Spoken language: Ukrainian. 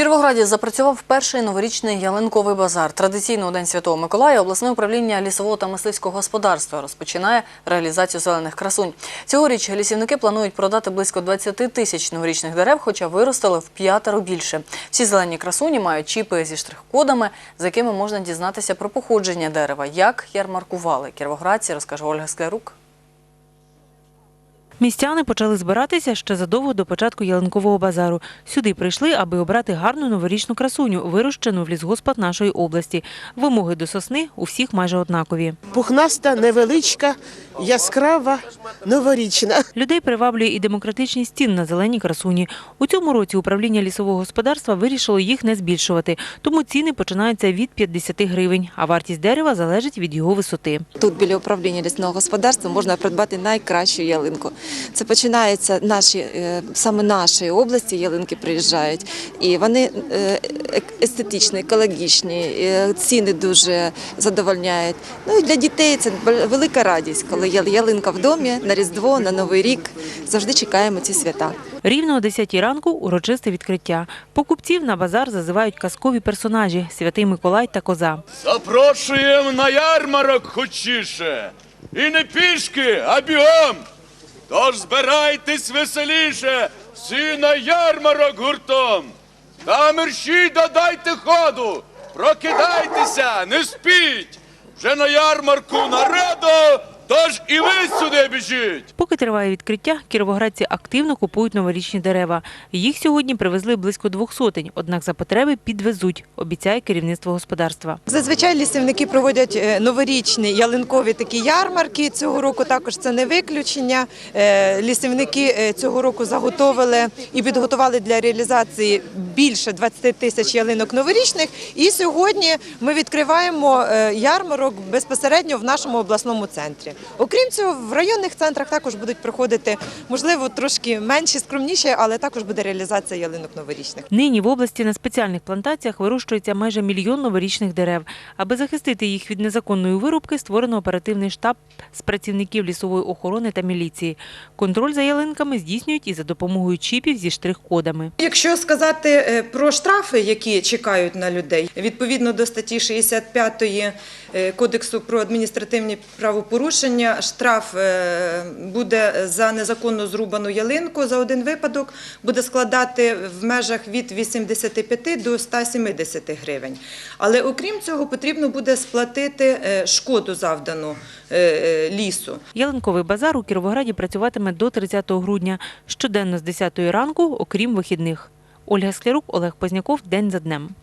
Кіровограді запрацював перший новорічний ялинковий базар. Традиційно у День Святого Миколая обласне управління лісового та мисливського господарства розпочинає реалізацію зелених красунь. Цьогоріч лісівники планують продати близько 20 тисяч новорічних дерев, хоча виростили в п'ятеро більше. Всі зелені красуні мають чіпи зі штрих-кодами, за якими можна дізнатися про походження дерева. Як ярмаркували кіровоградці, розкаже Ольга Склярук. Містяни почали збиратися ще задовго до початку ялинкового базару. Сюди прийшли, аби обрати гарну новорічну красуню, вирощену в лісгоспах нашої області. Вимоги до сосни у всіх майже однакові. Пухнаста, невеличка, яскрава, новорічна. Людей приваблює і демократичність стін на зеленій красуні. У цьому році управління лісового господарства вирішило їх не збільшувати, тому ціни починаються від 50 гривень, а вартість дерева залежить від його висоти. Тут біля управління лісного господарства можна придбати найкращу ялинку. Це починається наші е, саме нашої області. Ялинки приїжджають, і вони е, естетичні, екологічні, е, ціни дуже задовольняють. Ну і для дітей це велика радість, коли є ялинка в домі на різдво, на новий рік. Завжди чекаємо ці свята. Рівно о 10 ранку урочисте відкриття. Покупців на базар зазивають казкові персонажі – Святий Миколай та Коза. Запрошуємо на ярмарок хочіше. І не пішки, а бігом. Тож збирайтесь веселіше, всі на ярмарок гуртом. Та мерщій додайте ходу, прокидайтеся, не спіть. Вже на ярмарку народу, тож і ви сюди біжіть. Поки триває відкриття, кіровоградці активно купують новорічні дерева. Їх сьогодні привезли близько двох сотень, однак за потреби підвезуть, обіцяє керівництво господарства. Зазвичай лісівники проводять е, новорічні ялинкові такі ярмарки. Цього року також це не виключення. Е, Лісівники е, цього року заготовили і підготували для реалізації більше 20 тисяч ялинок новорічних. І сьогодні ми відкриваємо ярмарок безпосередньо в нашому обласному центрі. Окрім цього, в районних центрах також будуть проходити, можливо, трошки менші, скромніші, але також буде реалізація ялинок новорічних. Нині в області на спеціальних плантаціях вирощується майже мільйон новорічних дерев. Аби захистити їх від незаконної вирубки, створено оперативний штаб з працівників лісової охорони та міліції. Контроль за ялинками здійснюють і за допомогою чіпів зі штрих-кодами. Якщо сказати е, про штрафи, які чекають на людей, відповідно до статті 65 е, Кодексу про адміністративні правопорушення, штраф е, буде за незаконно зрубану ялинку за один випадок буде складати в межах від 85 до 170 гривень. Але окрім цього потрібно буде сплатити е, шкоду завдану е, е, лісу. Ялинковий базар у Кіровограді працюватиме до 30 грудня, щоденно з 10 ранку, окрім вихідних. Ольга Склярук, Олег Позняков. День за днем.